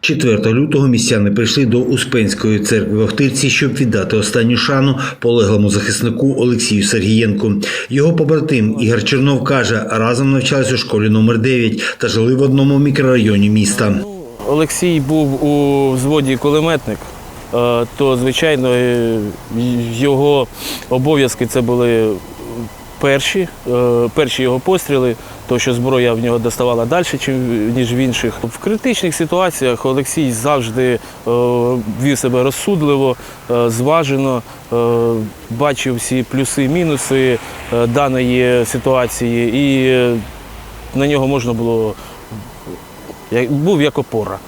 4 лютого містяни прийшли до Успенської церкви в Охтирці, щоб віддати останню шану полеглому захиснику Олексію Сергієнку. Його побратим Ігор Чернов каже, разом навчались у школі номер 9 та жили в одному мікрорайоні міста. Олексій був у взводі кулеметник, е, то звичайно е, його обов'язки це були перші, е, перші його постріли, то що зброя в нього доставала далі, ніж в інших. В критичних ситуаціях Олексій завжди е, вів себе розсудливо, е, зважено, бачив всі плюси, і мінуси даної ситуації, і на нього можна було був як опора.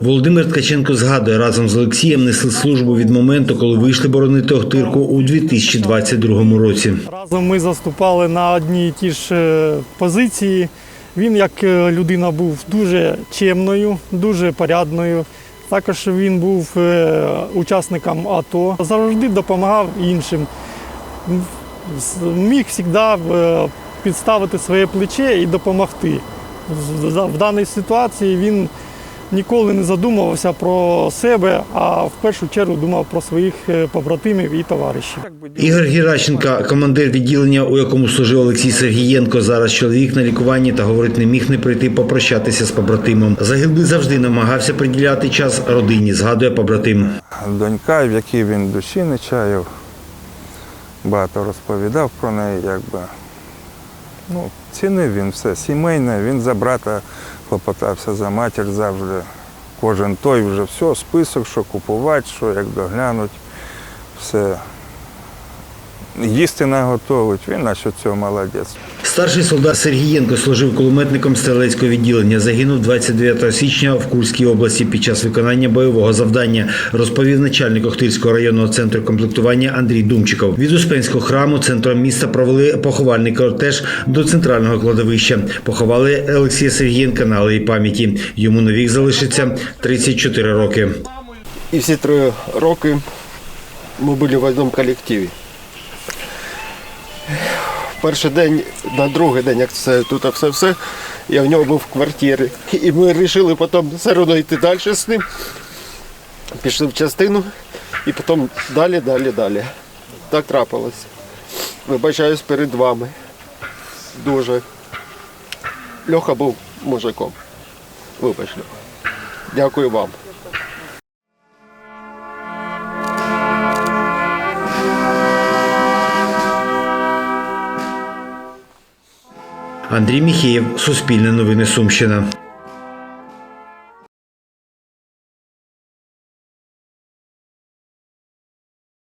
Володимир Ткаченко згадує, разом з Олексієм несли службу від моменту, коли вийшли боронити Охтирку у 2022 році. Разом ми заступали на одні і ті ж е, позиції. Він, як е, людина, був дуже чемною, дуже порядною. Також він був е, учасником АТО, завжди допомагав іншим. Міг завжди підставити своє плече і допомогти. В- В даній ситуації він ніколи не задумувався про себе, а в першу чергу думав про своїх е, побратимів і товаришів. Ігор Геращенко, командир відділення, у якому служив Олексій Сергієнко. Зараз чоловік на лікуванні та говорить, не міг не прийти попрощатися з побратимом. Загиблий завжди намагався приділяти час родині, згадує побратим. донька, в якій він душі не чаяв. Багато розповідав про неї, якби. Ну, цінив він все, сімейне, він за брата клопотався, за матір завжди. Кожен той вже все, список, що купувати, що як доглянуть, все. Їсти наготовить, він наче цього молодець. Старший солдат Сергієнко служив кулеметником стрілецького відділення. Загинув 29 січня в Курській області під час виконання бойового завдання, розповів начальник Охтирського районного центру комплектування Андрій Думчиков. Від Успенського храму центром міста провели поховальний кортеж до центрального кладовища. Поховали Олексія Сергієнка на алеї пам'яті. Йому на вік залишиться 34 роки. І всі три роки ми були в одному колективі. Перший день, на другий день, як це тут все-все, я в нього був в квартирі. І ми вирішили потім все одно йти далі з ним. Пішли в частину і потім далі, далі, далі. Так трапилось. Вибачаюсь перед вами. Дуже. Льоха був мужиком. Вибач, Льоха. Дякую вам. Андрій Міхеєв, Суспільне новини Сумщина.